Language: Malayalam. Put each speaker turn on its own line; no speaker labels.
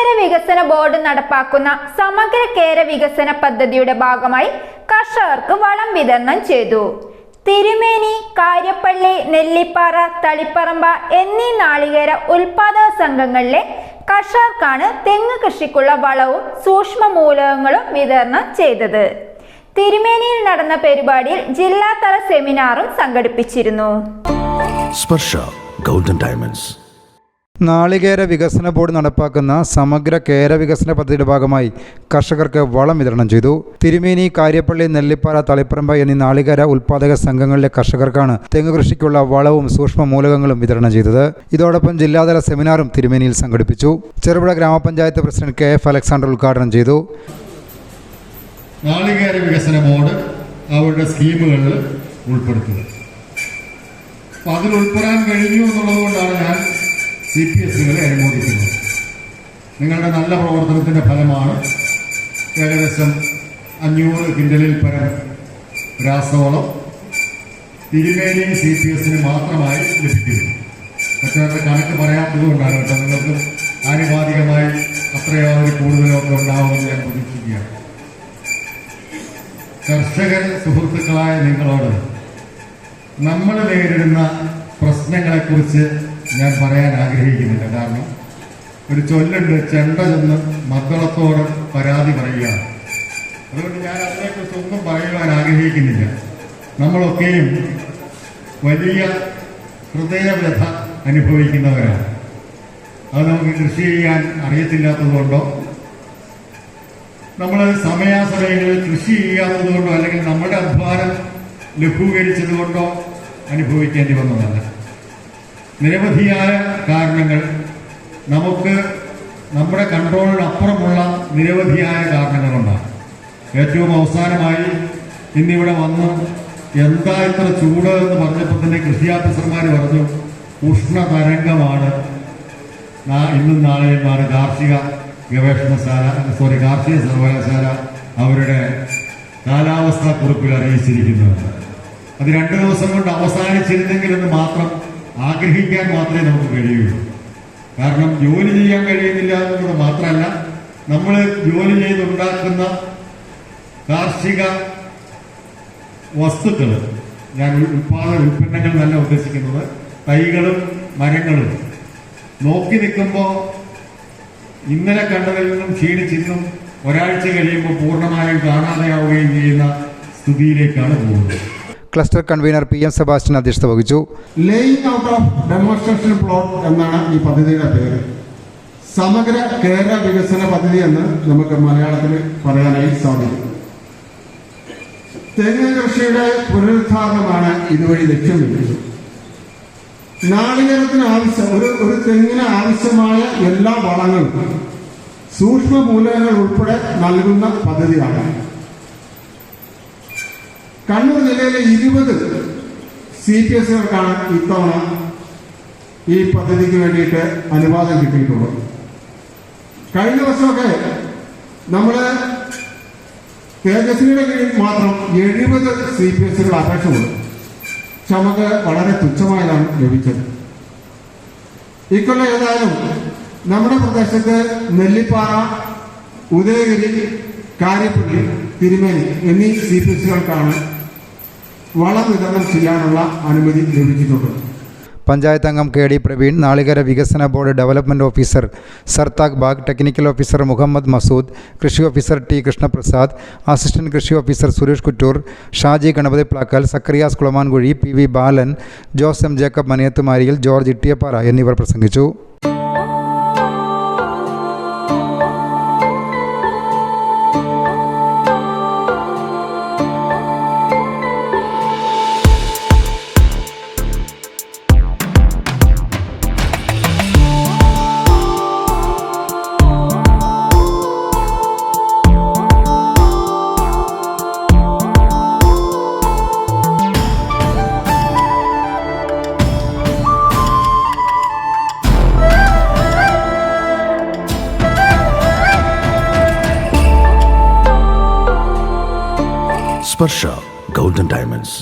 നാളികേര വികസന ബോർഡ് നടപ്പാക്കുന്ന സമഗ്ര കേര വികസന പദ്ധതിയുടെ ഭാഗമായി കർഷകർക്ക് വളം വിതരണം ചെയ്തു. തിരുമേനി കാര്യപ്പള്ളി നെല്ലിപ്പാറ തളിപ്പറമ്പ എന്നീ നാളികേര ഉൽപാദക സംഘങ്ങളിലെ കർഷകർക്കാണ് തെങ്ങ് കൃഷിക്കുള്ള വളവും സൂക്ഷ്മ മൂലകങ്ങളും വിതരണം ചെയ്തത്. തിരുമേനിയിൽ നടന്ന പരിപാടിയിൽ ജില്ലാതല സെമിനാറും സംഘടിപ്പിച്ചിരുന്നു.
Sparsha golden diamonds.
നാളികേര വികസന ബോർഡ് നടപ്പാക്കുന്ന സമഗ്ര കേര വികസന പദ്ധതിയുടെ ഭാഗമായി കർഷകർക്ക് വളം വിതരണം ചെയ്തു. തിരുമേനി കാര്യപ്പള്ളി നെല്ലിപ്പാറ തളിപ്പറമ്പ എന്നീ നാളികേര ഉൽപാദക സംഘങ്ങളിലെ കർഷകർക്കാണ് തെങ്ങ് കൃഷിക്കുള്ള വളവും സൂക്ഷ്മ മൂലകങ്ങളും വിതരണം ചെയ്തത്. ഇതോടൊപ്പം ജില്ലാതല സെമിനാറും തിരുമേനിയിൽ സംഘടിപ്പിച്ചു. ചെറുപുഴ ഗ്രാമപഞ്ചായത്ത് പ്രസിഡന്റ് കെ എഫ് അലക്സാണ്ടർ ഉദ്ഘാടനം ചെയ്തു.
നാളികേര വികസന ബോർഡ് അവരുടെ സ്കീമുകളിൽ ഉൾപ്പെടുത്തുക അതിൽ ഉൾപ്പെടാൻ കഴിഞ്ഞു എന്നുള്ളത് കൊണ്ടാണ് ഞാൻ സി പി എസുകളെ അനുമോദിക്കുന്നത് നിങ്ങളുടെ നല്ല പ്രവർത്തനത്തിന്റെ ഫലമാണ് ഏകദേശം അഞ്ഞൂറ് കിൻഡലിൽ പരം രാസവളം തിരുമേനിയും സി പി എസിന് മാത്രമായി ലഭിക്കുന്നു. മറ്റവരുടെ കണക്ക് പറയാത്തത് കൊണ്ടാണ് കേട്ടോ നിങ്ങൾക്ക് ആനുപാതികമായി അത്രയോ അതിൽ കൂടുതലോ ഒക്കെ ഉണ്ടാവുമെന്ന് ഞാൻ പ്രതീക്ഷിക്കുകയാണ്. കർഷകർ സുഹൃത്തുക്കളായ നിങ്ങളോട് നമ്മൾ നേരിടുന്ന പ്രശ്നങ്ങളെക്കുറിച്ച് ഞാൻ പറയാൻ ആഗ്രഹിക്കുന്നില്ല. കാരണം ഒരു ചൊല്ലുണ്ട് ചെണ്ട ചെന്ന് മദ്ദളത്തോട് പരാതി പറയുക. അതുകൊണ്ട് ഞാൻ അതിനെക്കുറിച്ച് ഒന്നും പറയുവാൻ ആഗ്രഹിക്കുന്നില്ല. നമ്മളൊക്കെയും വലിയ ഹൃദയവ്യഥ അനുഭവിക്കുന്നവരാണ്. അത് നമുക്ക് കൃഷി ചെയ്യാൻ അറിയത്തില്ലാത്തതുകൊണ്ടോ നമ്മൾ സമയാസമയങ്ങളിൽ കൃഷി ചെയ്യാത്തതുകൊണ്ടോ അല്ലെങ്കിൽ നമ്മുടെ അധ്വാനം ലഘൂകരിച്ചതുകൊണ്ടോ അനുഭവിക്കേണ്ടി വന്നതല്ല. നിരവധിയായ കാരണങ്ങൾ. നമുക്ക് നമ്മുടെ കൺട്രോളിനപ്പുറമുള്ള നിരവധിയായ കാരണങ്ങളുണ്ടാകും. ഏറ്റവും അവസാനമായി ഇന്നിവിടെ വന്ന് എന്താ ഇത്ര ചൂട് എന്ന് പറഞ്ഞപ്പോൾ തന്നെ കൃഷി ഓഫീസർമാർ പറഞ്ഞു ഉഷ്ണതരംഗമാണ്. ഇന്നും നാളെയുമാണ് കാർഷിക ഗവേഷണശാല സോറി കാർഷിക സർവകലാശാല അവരുടെ കാലാവസ്ഥാ കുറിപ്പിൽ അറിയിച്ചിരിക്കുന്നത് അത് രണ്ടു ദിവസം കൊണ്ട് അവസാനിച്ചിരുന്നെങ്കിൽ എന്ന് മാത്രം ആഗ്രഹിക്കാൻ മാത്രമേ നമുക്ക് കഴിയുള്ളൂ കാരണം ജോലി ചെയ്യാൻ കഴിയുന്നില്ല എന്നുള്ളത് മാത്രമല്ല നമ്മൾ ജോലി ചെയ്തുണ്ടാക്കുന്ന കാർഷിക വസ്തുക്കൾ ഞാൻ ഉൽപാദന ഉൽപ്പന്നങ്ങൾ നല്ല ഉദ്ദേശിക്കുന്നത് തൈകളും മരങ്ങളും. നോക്കി നിൽക്കുമ്പോൾ ഇന്നലെ കണ്ടതിൽ നിന്നും ക്ഷീണിച്ചിന്നും ഒരാഴ്ച കഴിയുമ്പോൾ പൂർണമായും കാണാതെയാവുകയും ചെയ്യുന്ന സ്ഥിതിയിലേക്കാണ് പോകുന്നത്.
Cluster convener P M Sebastian അധ്യക്ഷത വഹിച്ചു.
Laying out of demonstration plot എന്നാണ് ഈ പദ്ധതിയുടെ പേര്. സമഗ്ര കേരള വികസന പദ്ധതി എന്ന് നമുക്ക് മലയാളത്തിൽ പറയാനായി സാധിക്കും. തെങ്ങ് കൃഷിയുടെ പുനരുദ്ധാരണമാണ് ഇതുവഴി ലക്ഷ്യം വെക്കുന്നത്. നാളികേരത്തിന് ആവശ്യം ഒരു ഒരു തെങ്ങിന് ആവശ്യമായ എല്ലാ വളങ്ങളും സൂക്ഷ്മ മൂലകങ്ങൾ ഉൾപ്പെടെ നൽകുന്ന പദ്ധതിയാണ്. കണ്ണൂർ ജില്ലയിലെ ഇരുപത് സി പി എസുകൾക്കാണ് ഇത്തവണ ഈ പദ്ധതിക്ക് വേണ്ടിയിട്ട് അനുവാദം കിട്ടിയിട്ടുള്ളത് കഴിഞ്ഞ വർഷമൊക്കെ നമ്മൾ തേജസ്വിയുടെ കീഴിൽ മാത്രം എഴുപത് സി പി എസുകൾ അപേക്ഷ കൊടുത്തു പക്ഷെ നമുക്ക് വളരെ തുച്ഛമായതാണ് ലഭിച്ചത്. ഇക്കൊല്ലം ഏതായാലും നമ്മുടെ പ്രദേശത്ത് നെല്ലിപ്പാറ ഉദയഗിരി കാര്യപ്പള്ളി തിരുമേനി എന്നീ സി പി എസുകൾക്കാണ് വളം വിതരണം ചെയ്യാനുള്ള അനുമതി ലഭിക്കുന്നുണ്ട്.
പഞ്ചായത്ത് അംഗം കെ ഡി പ്രവീൺ നാളികര വികസന board development officer Sarthak Bag technical officer Muhammad Masood കൃഷി ഓഫീസർ ടി കൃഷ്ണപ്രസാദ് അസിസ്റ്റന്റ് കൃഷി officer Suresh Kuttoor Shaji Ganapathy Plackal Zacharias Kulamankuzhi P V Balan Jose M Jacob Manayathumariyil George Ittiyappara എന്നിവർ പ്രസംഗിച്ചു.
സ്പർശ ഗോൾഡൻ ഡയമണ്ട്സ്